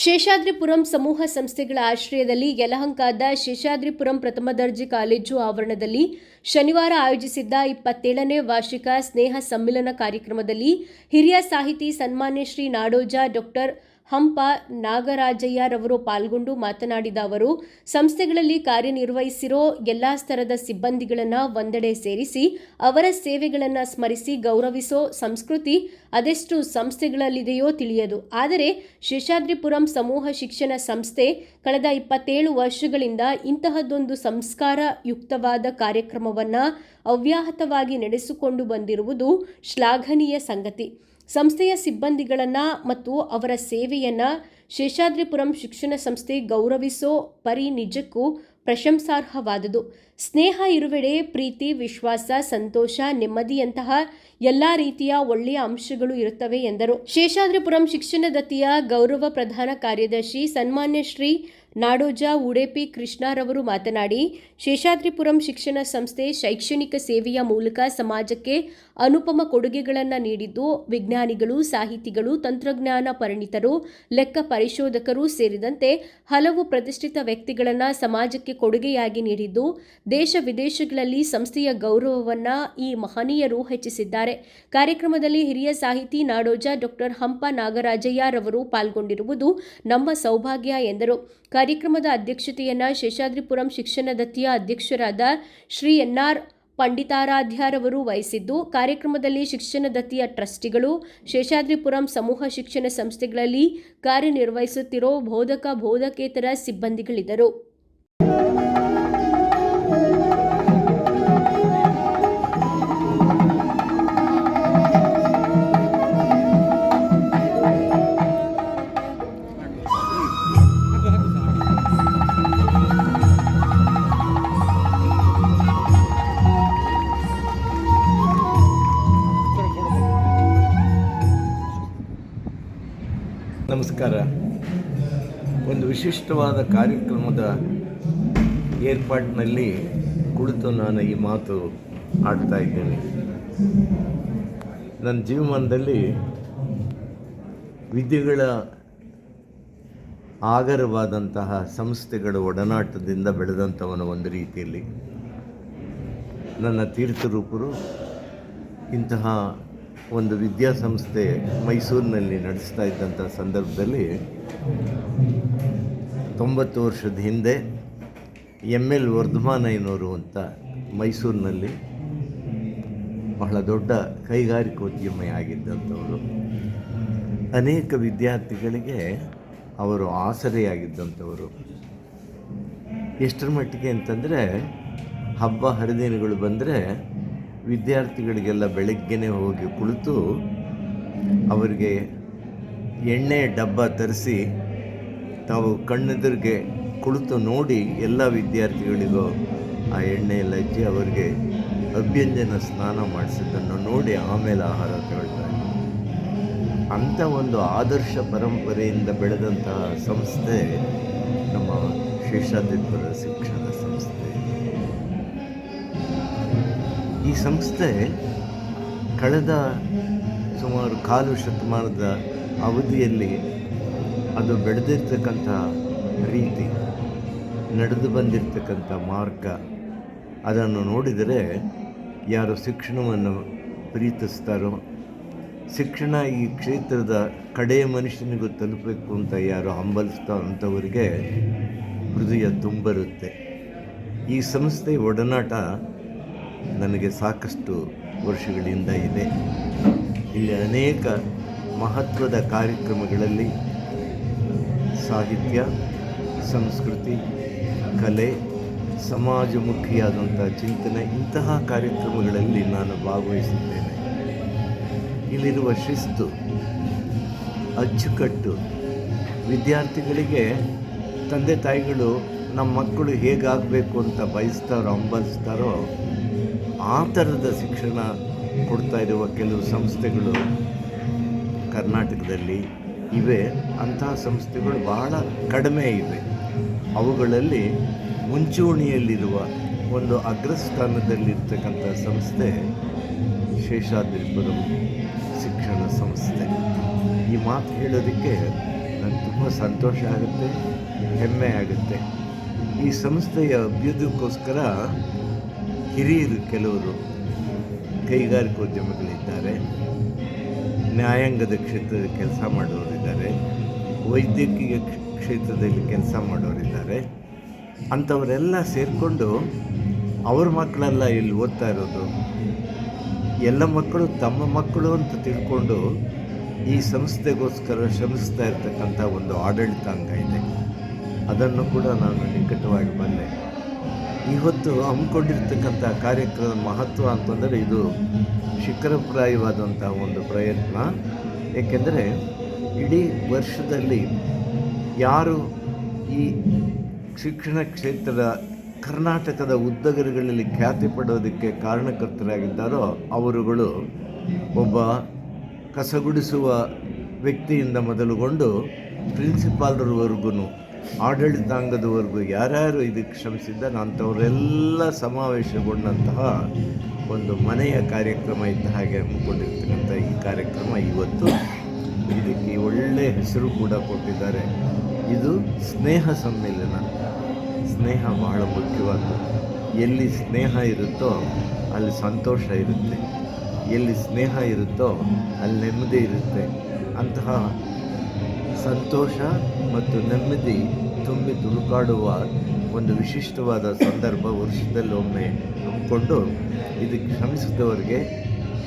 ಶೇಷಾದ್ರಿಪುರಂ ಸಮೂಹ ಸಂಸ್ಥೆಗಳ ಆಶ್ರಯದಲ್ಲಿ ಯಲಹಂಕದ ಶೇಷಾದ್ರಿಪುರಂ ಪ್ರಥಮ ದರ್ಜೆ ಕಾಲೇಜು ಆವರಣದಲ್ಲಿ ಶನಿವಾರ ಆಯೋಜಿಸಿದ್ದ ಇಪ್ಪತ್ತೇಳನೇ ವಾರ್ಷಿಕ ಸ್ನೇಹ ಸಮ್ಮಿಲನ ಕಾರ್ಯಕ್ರಮದಲ್ಲಿ ಹಿರಿಯ ಸಾಹಿತಿ ಸನ್ಮಾನ್ಯ ಶ್ರೀ ನಾಡೋಜ ಡಾಕ್ಟರ್ ಹಂಪ ನಾಗರಾಜಯ್ಯರವರು ಪಾಲ್ಗೊಂಡು ಮಾತನಾಡಿದ ಅವರು, ಸಂಸ್ಥೆಗಳಲ್ಲಿ ಕಾರ್ಯನಿರ್ವಹಿಸಿರೋ ಎಲ್ಲಾ ಸ್ತರದ ಸಿಬ್ಬಂದಿಗಳನ್ನು ಒಂದೆಡೆ ಸೇರಿಸಿ ಅವರ ಸೇವೆಗಳನ್ನು ಸ್ಮರಿಸಿ ಗೌರವಿಸೋ ಸಂಸ್ಕೃತಿ ಅದೆಷ್ಟು ಸಂಸ್ಥೆಗಳಲ್ಲಿದೆಯೋ ತಿಳಿಯದು. ಆದರೆ ಶೇಷಾದ್ರಿಪುರಂ ಸಮೂಹ ಶಿಕ್ಷಣ ಸಂಸ್ಥೆ ಕಳೆದ ಇಪ್ಪತ್ತೇಳು ವರ್ಷಗಳಿಂದ ಇಂತಹದ್ದೊಂದು ಸಂಸ್ಕಾರ ಯುಕ್ತವಾದ ಕಾರ್ಯಕ್ರಮವನ್ನು ಅವ್ಯಾಹತವಾಗಿ ನಡೆಸಿಕೊಂಡು ಬಂದಿರುವುದು ಶ್ಲಾಘನೀಯ ಸಂಗತಿ. ಸಂಸ್ಥೆಯ ಸಿಬ್ಬಂದಿಗಳನ್ನು ಮತ್ತು ಅವರ ಸೇವೆಯನ್ನು ಶೇಷಾದ್ರಿಪುರಂ ಶಿಕ್ಷಣ ಸಂಸ್ಥೆ ಗೌರವಿಸೋ ಪರಿ ನಿಜಕ್ಕೂ ಪ್ರಶಂಸಾರ್ಹವಾದುದು. ಸ್ನೇಹ ಇರುವೆಡೆ ಪ್ರೀತಿ, ವಿಶ್ವಾಸ, ಸಂತೋಷ, ನೆಮ್ಮದಿಯಂತಹ ಎಲ್ಲ ರೀತಿಯ ಒಳ್ಳೆಯ ಅಂಶಗಳು ಇರುತ್ತವೆ ಎಂದರು. ಶೇಷಾದ್ರಿಪುರಂ ಶಿಕ್ಷಣದತ್ತಿಯ ಗೌರವ ಪ್ರಧಾನ ಕಾರ್ಯದರ್ಶಿ ಸನ್ಮಾನ್ಯ ಶ್ರೀ ನಾಡೋಜ ಉಡೇಪಿ ಕೃಷ್ಣರವರು ಮಾತನಾಡಿ ಶೇಷಾದ್ರಿಪುರಂ ಶಿಕ್ಷಣ ಸಂಸ್ಥೆ ಶೈಕ್ಷಣಿಕ ಸೇವೆಯ ಮೂಲಕ ಸಮಾಜಕ್ಕೆ ಅನುಪಮ ಕೊಡುಗೆಗಳನ್ನು ನೀಡಿದ್ದು, ವಿಜ್ಞಾನಿಗಳು, ಸಾಹಿತಿಗಳು, ತಂತ್ರಜ್ಞಾನ ಪರಿಣಿತರು, ಲೆಕ್ಕ ಪರಿಶೋಧಕರು ಸೇರಿದಂತೆ ಹಲವು ಪ್ರತಿಷ್ಠಿತ ವ್ಯಕ್ತಿಗಳನ್ನು ಸಮಾಜಕ್ಕೆ ಕೊಡುಗೆಯಾಗಿ ನೀಡಿದ್ದು, ದೇಶ ವಿದೇಶಗಳಲ್ಲಿ ಸಂಸ್ಥೆಯ ಗೌರವವನ್ನು ಈ ಮಹನೀಯರು ಹೆಚ್ಚಿಸಿದ್ದಾರೆ. ಕಾರ್ಯಕ್ರಮದಲ್ಲಿ ಹಿರಿಯ ಸಾಹಿತಿ ನಾಡೋಜ ಡಾಕ್ಟರ್ ಹಂಪ ನಾಗರಾಜಯ್ಯರವರು ಪಾಲ್ಗೊಂಡಿರುವುದು ನಮ್ಮ ಸೌಭಾಗ್ಯ ಎಂದರು. ಕಾರ್ಯಕ್ರಮದ ಅಧ್ಯಕ್ಷತೆಯನ್ನು ಶೇಷಾದ್ರಿಪುರಂ ಶಿಕ್ಷಣ ದತ್ತಿಯ ಅಧ್ಯಕ್ಷರಾದ ಶ್ರೀ ಎನ್ಆರ್ ಪಂಡಿತಾರಾಧ್ಯರವರು ವಹಿಸಿದ್ದು, ಕಾರ್ಯಕ್ರಮದಲ್ಲಿ ಶಿಕ್ಷಣ ದತ್ತಿಯ ಟ್ರಸ್ಟಿಗಳು, ಶೇಷಾದ್ರಿಪುರಂ ಸಮೂಹ ಶಿಕ್ಷಣ ಸಂಸ್ಥೆಗಳಲ್ಲಿ ಕಾರ್ಯನಿರ್ವಹಿಸುತ್ತಿರೋ ಬೋಧಕ ಬೋಧಕೇತರ ಸಿಬ್ಬಂದಿಗಳಿದ್ದರು. ವಿಶಿಷ್ಟವಾದ ಕಾರ್ಯಕ್ರಮದ ಏರ್ಪಾಟಿನಲ್ಲಿ ಕುಳಿತು ನಾನು ಈ ಮಾತು ಆಡ್ತಾ ಇದ್ದೇನೆ. ನನ್ನ ಜೀವಮಾನದಲ್ಲಿ ವಿದ್ಯೆಗಳ ಆಗರವಾದಂತಹ ಸಂಸ್ಥೆಗಳ ಒಡನಾಟದಿಂದ ಬೆಳೆದಂಥವನು ಒಂದು ರೀತಿಯಲ್ಲಿ ನನ್ನ ತೀರ್ಥರೂಪರು ಇಂತಹ ಒಂದು ವಿದ್ಯಾಸಂಸ್ಥೆ ಮೈಸೂರಿನಲ್ಲಿ ನಡೆಸ್ತಾ ಇದ್ದಂಥ ಸಂದರ್ಭದಲ್ಲಿ ತೊಂಬತ್ತು ವರ್ಷದ ಹಿಂದೆ ಎಂ ಎಲ್ ವರ್ಧಮಾನಯ್ಯನವರು ಅಂತ ಮೈಸೂರಿನಲ್ಲಿ ಬಹಳ ದೊಡ್ಡ ಕೈಗಾರಿಕೋದ್ಯಮಿ ಆಗಿದ್ದಂಥವರು. ಅನೇಕ ವಿದ್ಯಾರ್ಥಿಗಳಿಗೆ ಅವರು ಆಸರೆಯಾಗಿದ್ದಂಥವರು. ಎಷ್ಟರ ಮಟ್ಟಿಗೆ ಅಂತಂದರೆ ಹಬ್ಬ ಹರಿದಿನಗಳು ಬಂದರೆ ವಿದ್ಯಾರ್ಥಿಗಳಿಗೆಲ್ಲ ಬೆಳಗ್ಗೆನೇ ಹೋಗಿ ಕುಳಿತು ಅವರಿಗೆ ಎಣ್ಣೆ ಡಬ್ಬ ತರಿಸಿ ತಾವು ಕಣ್ಣೆದುರಿಗೆ ಕುಳಿತು ನೋಡಿ ಎಲ್ಲ ವಿದ್ಯಾರ್ಥಿಗಳಿಗೂ ಆ ಎಣ್ಣೆ ಎಲ್ಲ ಹಚ್ಚಿ ಅವರಿಗೆ ಅಭ್ಯಂಜನ ಸ್ನಾನ ಮಾಡಿಸಿದ್ದನ್ನು ನೋಡಿ ಆಮೇಲೆ ಆಹಾರ ತಗೊಳ್ತಾರೆ. ಅಂಥ ಒಂದು ಆದರ್ಶ ಪರಂಪರೆಯಿಂದ ಬೆಳೆದಂತಹ ಸಂಸ್ಥೆ ನಮ್ಮ ಶೇಷಾದ್ರಿಪುರ ಶಿಕ್ಷಣ ಸಂಸ್ಥೆ ಈ ಸಂಸ್ಥೆ ಕಳೆದ ಸುಮಾರು ಕಾಲು ಶತಮಾನದ ಅವಧಿಯಲ್ಲಿ ಅದು ಬೆಳೆದಿರ್ತಕ್ಕಂಥ ರೀತಿ, ನಡೆದು ಬಂದಿರತಕ್ಕಂಥ ಮಾರ್ಗ. ಅದನ್ನು ನೋಡಿದರೆ ಯಾರು ಶಿಕ್ಷಣವನ್ನು ಪ್ರೀತಿಸ್ತಾರೋ, ಶಿಕ್ಷಣ ಈ ಕ್ಷೇತ್ರದ ಕಡೆಯ ಮನುಷ್ಯನಿಗೂ ತಲುಪಬೇಕು ಅಂತ ಯಾರು ಹಂಬಲಿಸ್ತಾ ಅಂಥವರಿಗೆ ಹೃದಯ ತುಂಬರುತ್ತೆ. ಈ ಸಂಸ್ಥೆ ಒಡನಾಟ ನನಗೆ ಸಾಕಷ್ಟು ವರ್ಷಗಳಿಂದ ಇದೆ. ಇಲ್ಲಿ ಅನೇಕ ಮಹತ್ವದ ಕಾರ್ಯಕ್ರಮಗಳಲ್ಲಿ ಸಾಹಿತ್ಯ, ಸಂಸ್ಕೃತಿ, ಕಲೆ ಸಮಾಜಮುಖಿಯಾದಂಥ ಚಿಂತನೆ, ಇಂತಹ ಕಾರ್ಯಕ್ರಮಗಳಲ್ಲಿ ನಾನು ಭಾಗವಹಿಸುತ್ತೇನೆ ಇಲ್ಲಿರುವ ಶಿಸ್ತು, ಅಚ್ಚುಕಟ್ಟು ವಿದ್ಯಾರ್ಥಿಗಳಿಗೆ, ತಂದೆ ತಾಯಿಗಳು ನಮ್ಮ ಮಕ್ಕಳು ಹೇಗಾಗಬೇಕು ಅಂತ ಬಯಸ್ತಾರೋ, ಅಂಬಲಿಸ್ತಾರೋ, ಆ ಥರದ ಶಿಕ್ಷಣ ಕೊಡ್ತಾ ಇರುವ ಕೆಲವು ಸಂಸ್ಥೆಗಳು ಕರ್ನಾಟಕದಲ್ಲಿ ಇವೆ. ಅಂತಹ ಸಂಸ್ಥೆಗಳು ಬಹಳ ಕಡಿಮೆ ಇವೆ. ಅವುಗಳಲ್ಲಿ ಮುಂಚೂಣಿಯಲ್ಲಿರುವ ಒಂದು ಅಗ್ರಸ್ಥಾನದಲ್ಲಿರ್ತಕ್ಕಂಥ ಸಂಸ್ಥೆ ಶೇಷಾದ್ರಿಪುರಂ ಶಿಕ್ಷಣ ಸಂಸ್ಥೆ. ಈ ಮಾತು ಹೇಳೋದಕ್ಕೆ ನನಗೆ ತುಂಬ ಸಂತೋಷ ಆಗುತ್ತೆ, ಹೆಮ್ಮೆ ಆಗುತ್ತೆ. ಈ ಸಂಸ್ಥೆಯ ಅಭಿವೃದ್ಧಿಗೋಸ್ಕರ ಹಿರಿಯರು ಕೆಲವರು ಕೈಗಾರಿಕೋದ್ಯಮಿಗಳಿದ್ದಾರೆ. ನ್ಯಾಯಾಂಗದ ಕ್ಷೇತ್ರದಲ್ಲಿ ಕೆಲಸ ಮಾಡೋರಿದ್ದಾರೆ ವೈದ್ಯಕೀಯ ಕ್ಷೇತ್ರದಲ್ಲಿ ಕೆಲಸ ಮಾಡೋರಿದ್ದಾರೆ ಅಂಥವರೆಲ್ಲ ಸೇರಿಕೊಂಡು ಅವ್ರ ಮಕ್ಕಳೆಲ್ಲ ಇಲ್ಲಿ ಓದ್ತಾ ಇರೋದು, ಎಲ್ಲ ಮಕ್ಕಳು ತಮ್ಮ ಮಕ್ಕಳು ಅಂತ ತಿಳ್ಕೊಂಡು ಈ ಸಂಸ್ಥೆಗೋಸ್ಕರ ಶ್ರಮಿಸ್ತಾ ಇರ್ತಕ್ಕಂಥ ಒಂದು ಆಡಳಿತಾಂಗ ಇದೆ. ಅದನ್ನು ಕೂಡ ನಾನು ನಿಕಟವಾಗಿ ಬಂದೆ. ಇವತ್ತು ಹಮ್ಮಿಕೊಂಡಿರ್ತಕ್ಕಂಥ ಕಾರ್ಯಕ್ರಮದ ಮಹತ್ವ ಅಂತಂದರೆ ಇದು ಶಿಖರಪ್ರಾಯವಾದಂಥ ಒಂದು ಪ್ರಯತ್ನ. ಏಕೆಂದರೆ ಇಡೀ ವರ್ಷದಲ್ಲಿ ಯಾರು ಈ ಶಿಕ್ಷಣ ಕ್ಷೇತ್ರದ ಕರ್ನಾಟಕದ ಉದ್ದಗರಗಳಲ್ಲಿ ಖ್ಯಾತಿ ಪಡೋದಕ್ಕೆ ಕಾರಣಕರ್ತರಾಗಿದ್ದಾರೋ ಅವರುಗಳು ಒಬ್ಬ ಕಸಗುಡಿಸುವ ವ್ಯಕ್ತಿಯಿಂದ ಮೊದಲುಗೊಂಡು ಪ್ರಿನ್ಸಿಪಾಲ್ರವರೆಗೂ ಆಡಳಿತಾಂಗದವರೆಗೂ ಯಾರ್ಯಾರು ಇದಕ್ಕೆ ಶ್ರಮಿಸಿದ್ದಾರೆ ಅಂಥವರೆಲ್ಲ ಸಮಾವೇಶಗೊಂಡಂತಹ ಒಂದು ಮನೆಯ ಕಾರ್ಯಕ್ರಮ ಇದ್ದ ಹಾಗೆ ಹಮ್ಮಿಕೊಂಡಿರ್ತಕ್ಕಂಥ ಈ ಕಾರ್ಯಕ್ರಮ ಇವತ್ತು ಇದಕ್ಕೆ ಒಳ್ಳೆಯ ಹೆಸರು ಕೂಡ ಕೊಟ್ಟಿದ್ದಾರೆ. ಇದು ಸ್ನೇಹ ಸಮ್ಮೇಳನ ಸ್ನೇಹ ಬಹಳ ಮುಖ್ಯವಾದ್ದು. ಎಲ್ಲಿ ಸ್ನೇಹ ಇರುತ್ತೋ ಅಲ್ಲಿ ಸಂತೋಷ ಇರುತ್ತೆ. ಎಲ್ಲಿ ಸ್ನೇಹ ಇರುತ್ತೋ ಅಲ್ಲಿ ನೆಮ್ಮದಿ ಇರುತ್ತೆ. ಅಂತಹ ಸಂತೋಷ ಮತ್ತು ನೆಮ್ಮದಿ ತುಂಬಿ ತುಳುಕಾಡುವ ಒಂದು ವಿಶಿಷ್ಟವಾದ ಸಂದರ್ಭ ವರ್ಷದಲ್ಲೊಮ್ಮೆ ಹಮ್ಮಿಕೊಂಡು ಇದಕ್ಕೆ ಶ್ರಮಿಸಿದವರಿಗೆ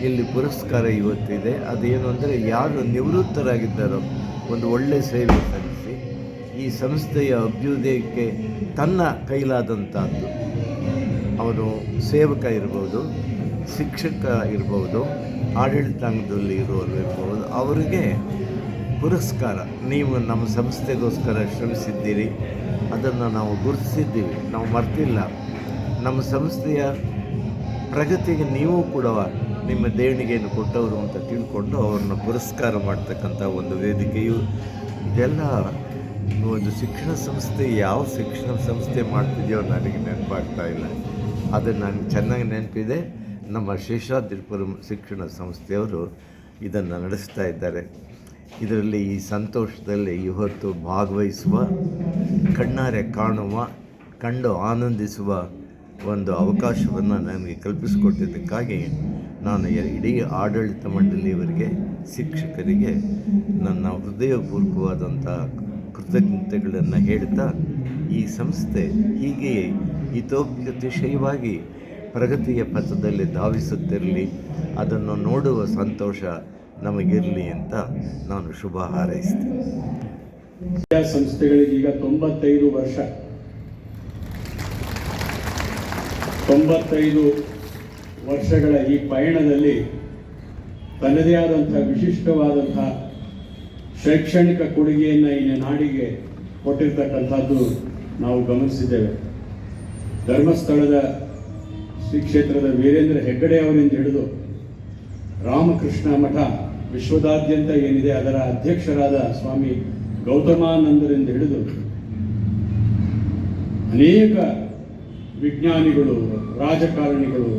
ಇಲ್ಲಿ ಪುರಸ್ಕಾರ ಇವತ್ತಿದೆ. ಅದೇನು ಅಂದರೆ ಯಾರು ನಿವೃತ್ತರಾಗಿದ್ದಾರೋ ಒಂದು ಒಳ್ಳೆಯ ಸೇವೆ ಸಲ್ಲಿಸಿ, ಈ ಸಂಸ್ಥೆಯ ಅಭ್ಯುದಯಕ್ಕೆ ತನ್ನ ಕೈಲಾದಂಥದ್ದು ಅವನು ಸೇವಕ ಇರ್ಬೋದು, ಶಿಕ್ಷಕ ಇರ್ಬೋದು, ಆಡಳಿತಾಂಗದಲ್ಲಿ ಇರೋರು ಇರ್ಬೋದು, ಅವರಿಗೆ ಪುರಸ್ಕಾರ. ನೀವು ನಮ್ಮ ಸಂಸ್ಥೆಗೋಸ್ಕರ ಶ್ರಮಿಸಿದ್ದೀರಿ. ಅದನ್ನು ನಾವು ಗುರುತಿಸಿದ್ದೀವಿ. ನಾವು ಮರ್ತಿಲ್ಲ. ನಮ್ಮ ಸಂಸ್ಥೆಯ ಪ್ರಗತಿಗೆ ನೀವು ಕೂಡ ನಿಮ್ಮ ದೇಣಿಗೆಯನ್ನು ಕೊಟ್ಟವರು ಅಂತ ತಿಳ್ಕೊಂಡು ಅವರನ್ನು ಪುರಸ್ಕಾರ ಮಾಡ್ತಕ್ಕಂಥ ಒಂದು ವೇದಿಕೆಯು ಇದೆಲ್ಲ ಒಂದು ಶಿಕ್ಷಣ ಸಂಸ್ಥೆ, ಯಾವ ಶಿಕ್ಷಣ ಸಂಸ್ಥೆ ಮಾಡ್ತಿದೆಯೋ ನನಗೆ ನೆನಪಾಗ್ತಾ ಇಲ್ಲ. ಅದು ನನಗೆ ಚೆನ್ನಾಗಿ ನೆನಪಿದೆ. ನಮ್ಮ ಶೇಷಾದ್ರಿಪುರಂ ಶಿಕ್ಷಣ ಸಂಸ್ಥೆಯವರು ಇದನ್ನು ನಡೆಸ್ತಾ ಇದ್ದಾರೆ. ಇದರಲ್ಲಿ ಈ ಸಂತೋಷದಲ್ಲಿ ಇವತ್ತು ಭಾಗವಹಿಸುವ, ಕಣ್ಣಾರೆ ಕಾಣುವ, ಕಂಡು ಆನಂದಿಸುವ ಒಂದು ಅವಕಾಶವನ್ನು ನನಗೆ ಕಲ್ಪಿಸಿಕೊಟ್ಟಿದ್ದಕ್ಕಾಗಿ ನಾನು ಇಡೀ ಆಡಳಿತ ಮಂಡಳಿಯವರಿಗೆ ಶಿಕ್ಷಕರಿಗೆ ನನ್ನ ಹೃದಯಪೂರ್ವಕವಾದಂಥ ಕೃತಜ್ಞತೆಗಳನ್ನು ಹೇಳ್ತಾ ಈ ಸಂಸ್ಥೆ ಹೀಗೆಯೇ ಹಿತೋಪ್ಯತಿಶಯವಾಗಿ ಪ್ರಗತಿಯ ಪಥದಲ್ಲಿ ಧಾವಿಸುತ್ತಿರಲಿ, ಅದನ್ನು ನೋಡುವ ಸಂತೋಷ ನಮಗಿರಲಿ ಅಂತ ನಾನು ಶುಭ ಹಾರೈಸ್ತೀನಿ. ಸಂಸ್ಥೆಗಳಿಗೆ ಈಗ ತೊಂಬತ್ತೈದು ವರ್ಷ. ತೊಂಬತ್ತೈದು ವರ್ಷಗಳ ಈ ಪಯಣದಲ್ಲಿ ತನ್ನದೇ ಆದಂಥ ವಿಶಿಷ್ಟವಾದಂಥ ಶೈಕ್ಷಣಿಕ ಕೊಡುಗೆಯನ್ನು ಈ ನಾಡಿಗೆ ಕೊಟ್ಟಿರ್ತಕ್ಕಂಥದ್ದು ನಾವು ಗಮನಿಸಿದ್ದೇವೆ. ಧರ್ಮಸ್ಥಳದ ಶ್ರೀ ಕ್ಷೇತ್ರದ ವೀರೇಂದ್ರ ಹೆಗ್ಗಡೆ ಅವರಿಂದ ಹಿಡಿದು ರಾಮಕೃಷ್ಣ ಮಠ ವಿಶ್ವದಾದ್ಯಂತ ಏನಿದೆ ಅದರ ಅಧ್ಯಕ್ಷರಾದ ಸ್ವಾಮಿ ಗೌತಮಾನಂದರಿಂದ ಹಿಡಿದು ಅನೇಕ ವಿಜ್ಞಾನಿಗಳು, ರಾಜಕಾರಣಿಗಳು,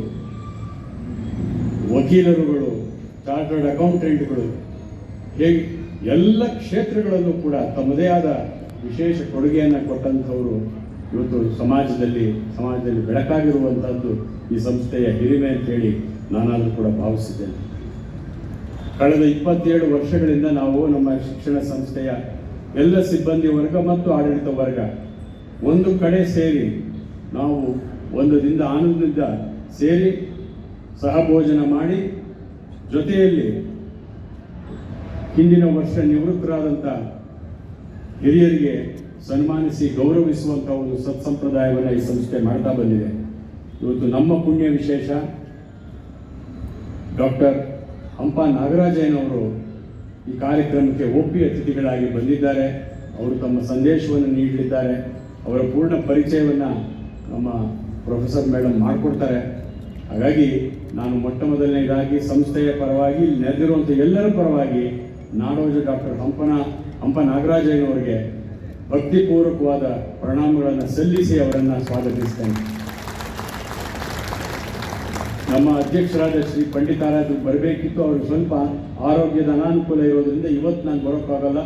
ವಕೀಲರುಗಳು, ಚಾರ್ಟರ್ಡ್ ಅಕೌಂಟೆಂಟ್ಗಳು, ಹೇಗೆ ಎಲ್ಲ ಕ್ಷೇತ್ರಗಳಲ್ಲೂ ಕೂಡ ತಮ್ಮದೇ ಆದ ವಿಶೇಷ ಕೊಡುಗೆಯನ್ನು ಕೊಟ್ಟಂಥವರು ಇವತ್ತು ಸಮಾಜದಲ್ಲಿ ಸಮಾಜದಲ್ಲಿ ಬೆಳಕಾಗಿರುವಂಥದ್ದು ಈ ಸಂಸ್ಥೆಯ ಹಿರಿಮೆ ಅಂತೇಳಿ ನಾನಾದರೂ ಕೂಡ ಭಾವಿಸಿದ್ದೇನೆ. ಕಳೆದ ಇಪ್ಪತ್ತೇಳು ವರ್ಷಗಳಿಂದ ನಾವು ನಮ್ಮ ಶಿಕ್ಷಣ ಸಂಸ್ಥೆಯ ಎಲ್ಲ ಸಿಬ್ಬಂದಿ ವರ್ಗ ಮತ್ತು ಆಡಳಿತ ವರ್ಗ ಒಂದು ಕಡೆ ಸೇರಿ ನಾವು ಒಂದು ದಿನದ ಆನಂದದಿಂದ ಸೇರಿ ಸಹಭೋಜನ ಮಾಡಿ ಜೊತೆಯಲ್ಲಿ ಹಿಂದಿನ ವರ್ಷ ನಿವೃತ್ತರಾದಂಥ ಹಿರಿಯರಿಗೆ ಸನ್ಮಾನಿಸಿ ಗೌರವಿಸುವಂಥ ಒಂದು ಸತ್ಸಂಪ್ರದಾಯವನ್ನು ಈ ಸಂಸ್ಥೆ ಮಾಡ್ತಾ ಬಂದಿದೆ. ಇವತ್ತು ನಮ್ಮ ಪುಣ್ಯ ವಿಶೇಷ. ಡಾಕ್ಟರ್ ಹಂಪ ನಾಗರಾಜಯ್ಯನವರು ಈ ಕಾರ್ಯಕ್ರಮಕ್ಕೆ ಒಪ್ಪಿ ಅತಿಥಿಗಳಾಗಿ ಬಂದಿದ್ದಾರೆ. ಅವರು ತಮ್ಮ ಸಂದೇಶವನ್ನು ನೀಡಲಿದ್ದಾರೆ. ಅವರ ಪೂರ್ಣ ಪರಿಚಯವನ್ನು ನಮ್ಮ ಪ್ರೊಫೆಸರ್ ಮೇಡಮ್ ಮಾಡಿಕೊಡ್ತಾರೆ. ಹಾಗಾಗಿ ನಾನು ಮೊಟ್ಟ ಮೊದಲನೇದಾಗಿ ಸಂಸ್ಥೆಯ ಪರವಾಗಿ ನೆರೆದಿರುವಂಥ ಎಲ್ಲರ ಪರವಾಗಿ ನಾಡೋಜ ಡಾಕ್ಟರ್ ಹಂಪನ ಹಂಪ ನಾಗರಾಜಯ್ಯನವರಿಗೆ ಭಕ್ತಿಪೂರ್ವಕವಾದ ಪ್ರಣಾಮಗಳನ್ನು ಸಲ್ಲಿಸಿ ಅವರನ್ನು ಸ್ವಾಗತಿಸ್ತೇನೆ. ನಮ್ಮ ಅಧ್ಯಕ್ಷರಾದ ಶ್ರೀ ಪಂಡಿತಾರಾಜ್ ಬರಬೇಕಿತ್ತು. ಅವ್ರಿಗೆ ಸ್ವಲ್ಪ ಆರೋಗ್ಯದ ಅನಾನುಕೂಲ ಇರೋದರಿಂದ ಇವತ್ತು ನಾನು ಬರೋಕ್ಕಾಗಲ್ಲ.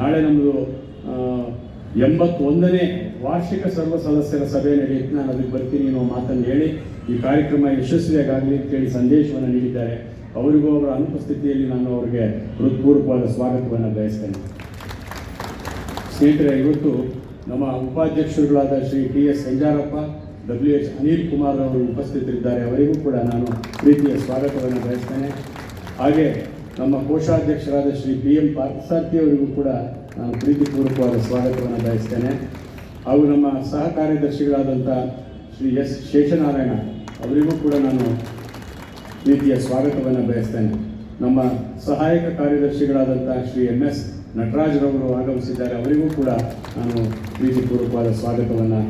ನಾಳೆ ನಮ್ಮದು ಎಂಬತ್ತೊಂದನೇ ವಾರ್ಷಿಕ ಸರ್ವ ಸದಸ್ಯರ ಸಭೆ ನಡೆಯುತ್ತೆ. ನಾನು ಅದಕ್ಕೆ ಬರ್ತೀನಿ ಅನ್ನೋ ಮಾತನ್ನು ಹೇಳಿ ಈ ಕಾರ್ಯಕ್ರಮ ಯಶಸ್ವಿಯಾಗಲಿ ಅಂತೇಳಿ ಸಂದೇಶವನ್ನು ನೀಡಿದ್ದಾರೆ. ಅವರಿಗೂ ಅವರ ಅನುಪಸ್ಥಿತಿಯಲ್ಲಿ ನಾನು ಅವರಿಗೆ ಹೃತ್ಪೂರ್ವಕವಾದ ಸ್ವಾಗತವನ್ನು ಬಯಸ್ತೇನೆ. ಸ್ನೇಹಿತರೆ, ಇವತ್ತು ನಮ್ಮ ಉಪಾಧ್ಯಕ್ಷರುಗಳಾದ Shri T S Sanjarappa W H Anil Kumar ಅವರು ಉಪಸ್ಥಿತರಿದ್ದಾರೆ. ಅವರಿಗೂ ಕೂಡ ನಾನು ಪ್ರೀತಿಯ ಸ್ವಾಗತವನ್ನು ಬಯಸ್ತೇನೆ. ಹಾಗೆ ನಮ್ಮ ಕೋಶಾಧ್ಯಕ್ಷರಾದ ಶ್ರೀ ಪಿ ಎಂ ಪಾರ್ಥಸಾರ್ಥಿ ಅವರಿಗೂ ಕೂಡ ನಾನು ಪ್ರೀತಿಪೂರ್ವಕವಾದ ಸ್ವಾಗತವನ್ನು ಬಯಸ್ತೇನೆ. ಹಾಗೂ ನಮ್ಮ ಸಹ ಕಾರ್ಯದರ್ಶಿಗಳಾದಂಥ ಶ್ರೀ ಎಸ್ ಶೇಷನಾರಾಯಣ ಅವರಿಗೂ ಕೂಡ ನಾನು ಪ್ರೀತಿಯ ಸ್ವಾಗತವನ್ನು ಬಯಸ್ತೇನೆ. ನಮ್ಮ ಸಹಾಯಕ ಕಾರ್ಯದರ್ಶಿಗಳಾದಂಥ ಶ್ರೀ ಎಂ ಎಸ್ ನಟರಾಜ್ರವರು ಆಗಮಿಸಿದ್ದಾರೆ. ಅವರಿಗೂ ಕೂಡ ನಾನು ಪ್ರೀತಿಪೂರ್ವಕವಾದ ಸ್ವಾಗತವನ್ನು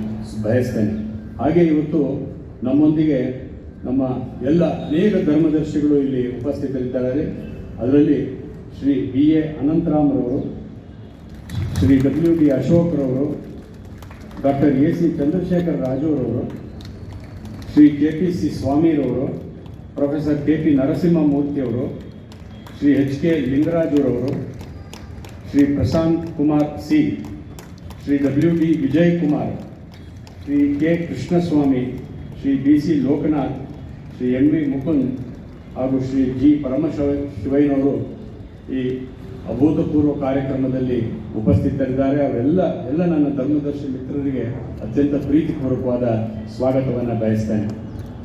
ಬಯಸ್ತೇನೆ. ಹಾಗೆ ಇವತ್ತು ನಮ್ಮೊಂದಿಗೆ ನಮ್ಮ ಎಲ್ಲ ಅನೇಕ ಧರ್ಮದರ್ಶಿಗಳು ಇಲ್ಲಿ ಉಪಸ್ಥಿತರಿದ್ದಾರೆ. ಅದರಲ್ಲಿ ಶ್ರೀ ಬಿ ಎ ಅನಂತರಾಮ್ರವರು, ಶ್ರೀ ಡಬ್ಲ್ಯೂ ಡಿ ಅಶೋಕ್ರವರು, ಡಾಕ್ಟರ್ ಎ ಸಿ ಚಂದ್ರಶೇಖರ್ ರಾಜುರವರು, ಶ್ರೀ ಕೆ ಪಿ ಸಿ ಸ್ವಾಮಿರವರು, ಪ್ರೊಫೆಸರ್ ಕೆ ಪಿ ನರಸಿಂಹಮೂರ್ತಿಯವರು Shri H K ಲಿಂಗರಾಜುರವರು, Shri Prashanth Kumar C Shri W D Vijay Kumar Shri K Krishnaswamy, Shri B C Lokanath, Shri N V Mukund ಹಾಗೂ Shri G Paramashiva ಶಿವಯ್ಯನವರು ಈ ಅಭೂತಪೂರ್ವ ಕಾರ್ಯಕ್ರಮದಲ್ಲಿ ಉಪಸ್ಥಿತರಿದ್ದಾರೆ. ಅವರೆಲ್ಲ, ಎಲ್ಲ ನನ್ನ ಧರ್ಮದರ್ಶಿ ಮಿತ್ರರಿಗೆ ಅತ್ಯಂತ ಪ್ರೀತಿಪೂರ್ವಕವಾದ ಸ್ವಾಗತವನ್ನು ಬಯಸ್ತೇನೆ.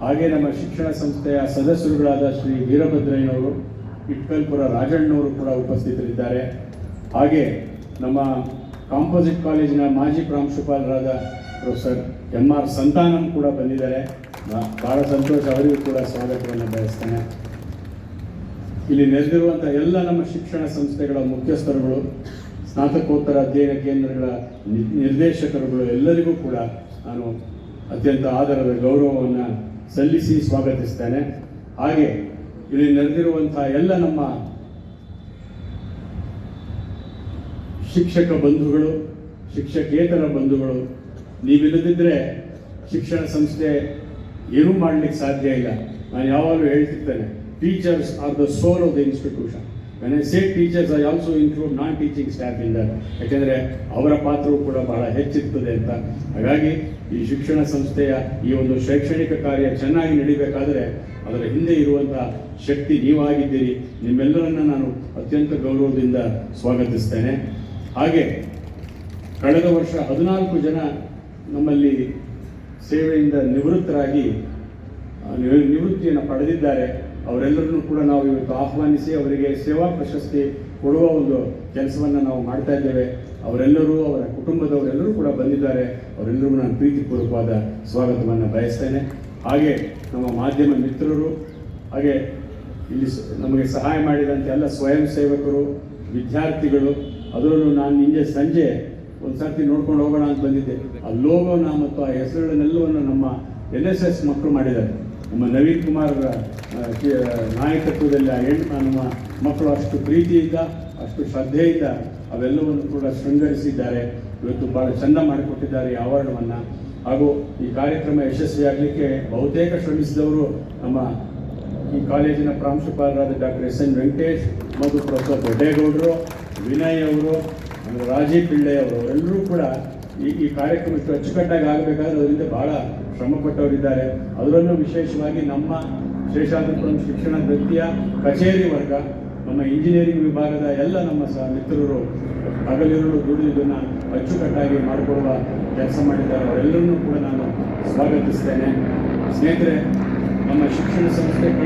ಹಾಗೆ ನಮ್ಮ ಶಿಕ್ಷಣ ಸಂಸ್ಥೆಯ ಸದಸ್ಯರುಗಳಾದ ಶ್ರೀ ವೀರಭದ್ರಯ್ಯನವರು, ಇಟ್ಕಲ್ಪುರ ರಾಜಣ್ಣವರು ಕೂಡ ಉಪಸ್ಥಿತರಿದ್ದಾರೆ. ಹಾಗೆ ನಮ್ಮ ಕಾಂಪೋಸಿಟ್ ಕಾಲೇಜಿನ ಮಾಜಿ ಪ್ರಾಂಶುಪಾಲರಾದ ಪ್ರೊಫೆಸರ್ ಎಂ ಆರ್ ಸಂತಾನಂ ಕೂಡ ಬಂದಿದ್ದಾರೆ. ಭಾಳ ಸಂತೋಷ, ಅವರಿಗೂ ಕೂಡ ಸ್ವಾಗತವನ್ನು ಬಯಸ್ತೇನೆ. ಇಲ್ಲಿ ನೆರೆದಿರುವಂಥ ಎಲ್ಲ ನಮ್ಮ ಶಿಕ್ಷಣ ಸಂಸ್ಥೆಗಳ ಮುಖ್ಯಸ್ಥರುಗಳು, ಸ್ನಾತಕೋತ್ತರ ಅಧ್ಯಯನ ಕೇಂದ್ರಗಳ ನಿರ್ದೇಶಕರುಗಳು ಎಲ್ಲರಿಗೂ ಕೂಡ ನಾನು ಅತ್ಯಂತ ಆದರದ ಗೌರವವನ್ನು ಸಲ್ಲಿಸಿ ಸ್ವಾಗತಿಸ್ತೇನೆ. ಹಾಗೆ ಇಲ್ಲಿ ನೆರೆದಿರುವಂಥ ಎಲ್ಲ ನಮ್ಮ ಶಿಕ್ಷಕ ಬಂಧುಗಳು, ಶಿಕ್ಷಕೇತರ ಬಂಧುಗಳು ನೀವಿಲ್ಲದಿದ್ದರೆ ಶಿಕ್ಷಣ ಸಂಸ್ಥೆ ಏನೂ ಮಾಡಲಿಕ್ಕೆ ಸಾಧ್ಯ ಇಲ್ಲ. ನಾನು ಯಾವಾಗಲೂ ಹೇಳ್ತಿರ್ತೇನೆ teachers are the soul of the institution when I teachers I also include non teaching staff ಇಂದ ದರ್ ಯಾಕೆಂದರೆ ಅವರ ಪಾತ್ರವು ಕೂಡ ಬಹಳ ಹೆಚ್ಚಿರ್ತದೆ ಅಂತ. ಹಾಗಾಗಿ ಈ ಶಿಕ್ಷಣ ಸಂಸ್ಥೆಯ ಈ ಒಂದು ಶೈಕ್ಷಣಿಕ ಕಾರ್ಯ ಚೆನ್ನಾಗಿ ನಡಿಬೇಕಾದರೆ ಅದರ ಹಿಂದೆ ಇರುವಂಥ ಶಕ್ತಿ ನೀವಾಗಿದ್ದೀರಿ. ನಿಮ್ಮೆಲ್ಲರನ್ನ ನಾನು ಅತ್ಯಂತ ಗೌರವದಿಂದ ಸ್ವಾಗತಿಸ್ತೇನೆ. ಹಾಗೆ, ಕಳೆದ ವರ್ಷ ಹದಿನಾಲ್ಕು ಜನ ನಮ್ಮಲ್ಲಿ ಸೇವೆಯಿಂದ ನಿವೃತ್ತರಾಗಿ ನಿವೃತ್ತಿಯನ್ನು ಪಡೆದಿದ್ದಾರೆ. ಅವರೆಲ್ಲರನ್ನೂ ಕೂಡ ನಾವು ಇವತ್ತು ಆಹ್ವಾನಿಸಿ ಅವರಿಗೆ ಸೇವಾ ಪ್ರಶಸ್ತಿ ಕೊಡುವ ಒಂದು ಕೆಲಸವನ್ನು ನಾವು ಮಾಡ್ತಾ ಇದ್ದೇವೆ. ಅವರೆಲ್ಲರೂ, ಅವರ ಕುಟುಂಬದವರೆಲ್ಲರೂ ಕೂಡ ಬಂದಿದ್ದಾರೆ. ಅವರೆಲ್ಲರೂ ನಾನು ಪ್ರೀತಿಪೂರ್ವಕವಾದ ಸ್ವಾಗತವನ್ನು ಬಯಸ್ತೇನೆ. ಹಾಗೆ ನಮ್ಮ ಮಾಧ್ಯಮ ಮಿತ್ರರು, ಹಾಗೆ ಇಲ್ಲಿ ನಮಗೆ ಸಹಾಯ ಮಾಡಿದಂತೆ ಎಲ್ಲ ಸ್ವಯಂ ಸೇವಕರು, ವಿದ್ಯಾರ್ಥಿಗಳು, ಅದರಲ್ಲೂ ನಾನು ನಿನ್ನೆ ಸಂಜೆ ಒಂದು ಸರ್ತಿ ನೋಡ್ಕೊಂಡು ಹೋಗೋಣ ಅಂತ ಬಂದಿದ್ದೆ. ಆ ಲೋಗೋನ ಮತ್ತು ಆ ಹೆಸರುಗಳನ್ನೆಲ್ಲವನ್ನು ನಮ್ಮ ಎನ್ ಎಸ್ ಎಸ್ ಮಕ್ಕಳು ಮಾಡಿದ್ದಾರೆ. ನಮ್ಮ ನವೀನ್ ಕುಮಾರ್ ನಾಯಕತ್ವದಲ್ಲಿ ಆ ಹೆಣ್ಣು ನಮ್ಮ ಮಕ್ಕಳು ಅಷ್ಟು ಪ್ರೀತಿಯಿಂದ, ಅಷ್ಟು ಶ್ರದ್ಧೆಯಿಂದ ಅವೆಲ್ಲವನ್ನು ಕೂಡ ಶೃಂಗರಿಸಿದ್ದಾರೆ. ಇವತ್ತು ಬಹಳ ಚಂದ ಮಾಡಿಕೊಟ್ಟಿದ್ದಾರೆ ಈ ಆವರಣವನ್ನು. ಹಾಗೂ ಈ ಕಾರ್ಯಕ್ರಮ ಯಶಸ್ವಿಯಾಗಲಿಕ್ಕೆ ಬಹುತೇಕ ಶ್ರಮಿಸಿದವರು ನಮ್ಮ ಈ ಕಾಲೇಜಿನ ಪ್ರಾಂಶುಪಾಲರಾದ ಡಾಕ್ಟರ್ ಎಸ್ ಎನ್ ವೆಂಕಟೇಶ್ ಮತ್ತು ಪ್ರೊಫೆಸರ್ ದೊಡ್ಡೇಗೌಡರು, ವಿನಯ್ ಅವರು ಆಮೇಲೆ ರಾಜೀವ್ ಪಿಳ್ಳೆ ಅವರು ಅವರೆಲ್ಲರೂ ಕೂಡ ಈ ಈ ಕಾರ್ಯಕ್ರಮಕ್ಕೆ ಅಚ್ಚುಕಟ್ಟಾಗಿ ಆಗಬೇಕಾದ್ರೆ ಅದರಿಂದ ಬಹಳ ಶ್ರಮಪಟ್ಟವರಿದ್ದಾರೆ ಅದರಲ್ಲೂ ವಿಶೇಷವಾಗಿ ನಮ್ಮ ಶೇಷಾದ್ರಿಪುರಂ ಶಿಕ್ಷಣ ವೃತ್ತಿಯ ಕಚೇರಿ ವರ್ಗ, ನಮ್ಮ ಇಂಜಿನಿಯರಿಂಗ್ ವಿಭಾಗದ ಎಲ್ಲ ನಮ್ಮ ಸಹ ಮಿತ್ರರು, ಹಗಲಿರುಳು ದುಡಿದು ಇದನ್ನು ಅಚ್ಚುಕಟ್ಟಾಗಿ ಮಾಡಿಕೊಡುವ ಕೆಲಸ ಮಾಡಿದ್ದಾರೆ. ಅವರೆಲ್ಲರನ್ನೂ ಕೂಡ ನಾನು ಸ್ವಾಗತಿಸ್ತೇನೆ. ಸ್ನೇಹಿತರೆ, ನಮ್ಮ ಶಿಕ್ಷಣ ಸಂಸ್ಥೆ